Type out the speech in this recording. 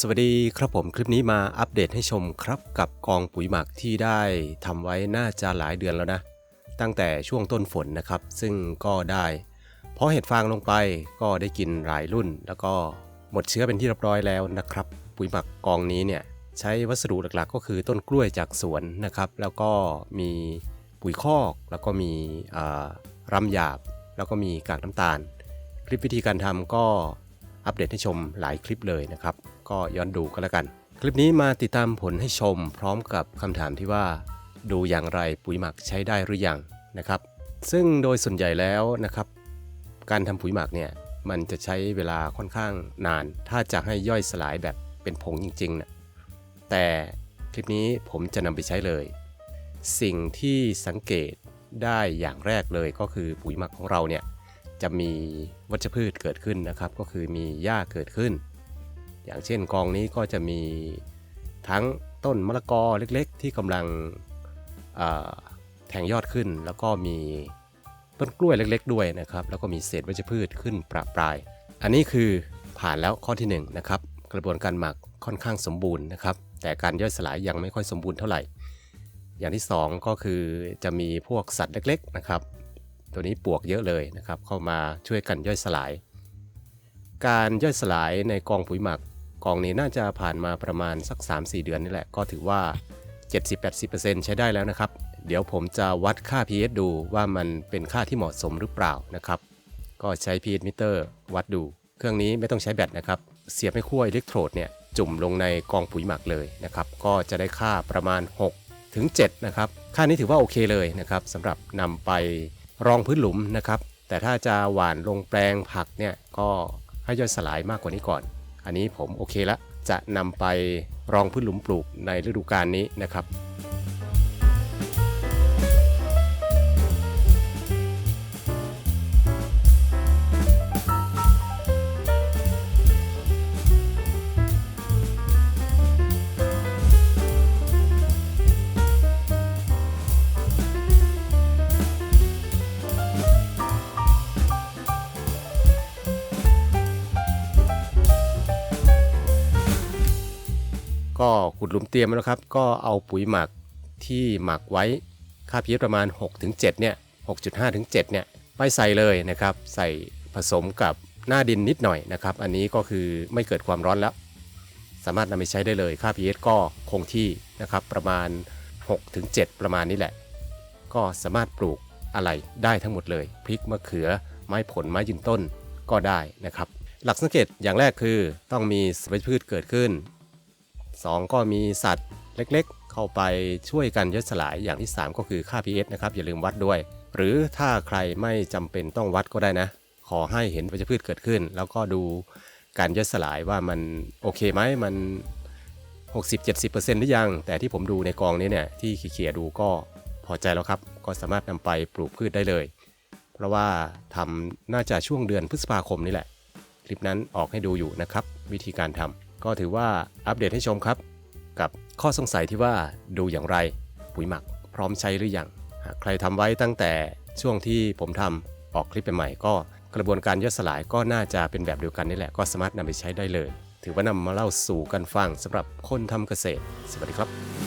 สวัสดีครับผมคลิปนี้มาอัปเดตให้ชมครับกับกองปุ๋ยหมักที่ได้ทำไว้น่าจะหลายเดือนแล้วนะ ตั้งแต่ช่วงต้นฝนนะครับ ซึ่งก็ได้เพราะเห็ดฟางลงไปก็ได้กินหลายรุ่น แล้วก็หมดเชื้อเป็นที่เรียบร้อยแล้วนะครับ ปุ๋ยหมักกองนี้เนี่ยใช้วัสดุหลักๆ ก็คือต้นกล้วยจากสวนนะครับ แล้วก็มีปุ๋ยคอก แล้วก็มีรำหยาบ แล้วก็มีกากน้ำตาล คลิปวิธีการทำก็อัปเดตให้ชมหลายคลิปเลยนะครับ ก็ย้อนดูก็แล้วกัน คลิปนี้มาติดตามผลให้ชม พร้อมกับคำถามที่ว่า ดูอย่างไรปุ๋ยหมักใช้ได้หรือยังนะครับ ซึ่งโดยส่วนใหญ่แล้วนะครับ การทำปุ๋ยหมักเนี่ยมันจะใช้เวลาค่อนข้างนาน ถ้าจะให้ย่อยสลายแบบเป็นผงจริงๆนะแต่คลิปนี้ผมจะนำไปใช้เลย สิ่งที่สังเกตได้อย่างแรกเลยก็คือปุ๋ยหมักของเราเนี่ยจะมีวัชพืชเกิดขึ้นนะครับ ก็คือมีหญ้าเกิดขึ้น อย่างเช่นกองนี้ก็จะมีทั้งต้นมะละกอเล็กๆ ที่กำลังแทงยอดขึ้น แล้วก็มีต้นกล้วยเล็ก ๆ ด้วยนะครับ แล้วก็มีเศษวัชพืชขึ้นประปราย อันนี้คือผ่านแล้วข้อที่1นะครับกระบวนการหมักค่อนข้างสมบูรณ์นะครับ แต่การย่อยสลายยังไม่ค่อยสมบูรณ์เท่าไหร่ อย่างที่ 2 ก็คือจะมีพวกสัตว์เล็กๆนะครับ ตัวนี้ปวกเยอะเลยนะครับ เข้ามาช่วยกันย่อยสลาย การย่อยสลายในกองปุ๋ยหมัก กองนี้น่าจะผ่านมาประมาณสัก 3-4 เดือนนี่แหละ ก็ถือว่า 70-80%ใช้ได้แล้วนะครับ เดี๋ยวผมจะวัดค่า pH ดูว่ามันเป็นค่าที่เหมาะสมหรือเปล่านะครับ ก็ใช้ pH meter วัดดู เครื่องนี้ไม่ต้องใช้แบตนะครับ เสียบให้ขั้วอิเล็กโทรดเนี่ยจุ่มลงในกองปุ๋ยหมักเลยนะครับ ก็จะได้ค่าประมาณ 6 ถึง 7 นะครับ ค่านี้ถือว่าโอเคเลยนะครับสำหรับนำไปรองพื้นหลุมนะครับ แต่ถ้าจะหว่านลงแปลงผักเนี่ยก็ให้ย่อยสลายมากกว่านี้ก่อน อันนี้ผมโอเคละจะนำไปรองพื้นหลุมปลูกในฤดูกาลนี้นะครับ ก็ขุดหลุมเตรียมแล้วครับ ก็เอาปุ๋ยหมักที่หมักไว้ค่า pH ประมาณ 6-7เนี่ย6.5ถึง7เนี่ยไปใส่เลยนะครับ ใส่ผสมกับหน้าดินนิดหน่อยนะครับ อันนี้ก็คือไม่เกิดความร้อนแล้ว สามารถนำไปใช้ได้เลย ค่า pH ก็คงที่นะครับ ประมาณ 6-7 ประมาณนี้แหละ ก็สามารถปลูกอะไรได้ทั้งหมดเลย พริกมะเขือ ไม้ผล ไม้ยืนต้นก็ได้นะครับ หลักสังเกตอย่างแรกคือต้องมีสวัชพืชเกิดขึ้น 2 ก็มีสัตว์เล็กๆ เข้าไปช่วยกันย่อยสลายอย่างที่ 3 ก็คือค่า pH นะครับอย่าลืมวัดด้วย หรือถ้าใครไม่จำเป็นต้องวัดก็ได้นะ ขอให้เห็นวัชพืชเกิดขึ้น แล้วก็ดูการย่อยสลายว่ามันโอเคไหมมัน 60-70%หรือยัง แต่ที่ผมดูในกองนี้เนี่ยที่เขี่ยๆดูก็พอใจแล้วครับ ก็สามารถนำไปปลูกพืชได้เลย เพราะว่าทำน่าจะช่วงเดือนพฤษภาคมนี่แหละ คลิปนั้นออกให้ดูอยู่นะครับ วิธีการทำ ก็ถือว่าอัปเดตให้ชมครับ กับข้อสงสัยที่ว่าดูอย่างไรปุ๋ยหมักพร้อมใช้หรือยังใครทำไว้ตั้งแต่ช่วงที่ผมทำออกคลิปใหม่ก็กระบวนการย่อยสลายก็น่าจะเป็นแบบเดียวกันนี่แหละก็สามารถนำไปใช้ได้เลย ถือว่านำมาเล่าสู่กันฟังสำหรับคนทำเกษตร สวัสดีครับ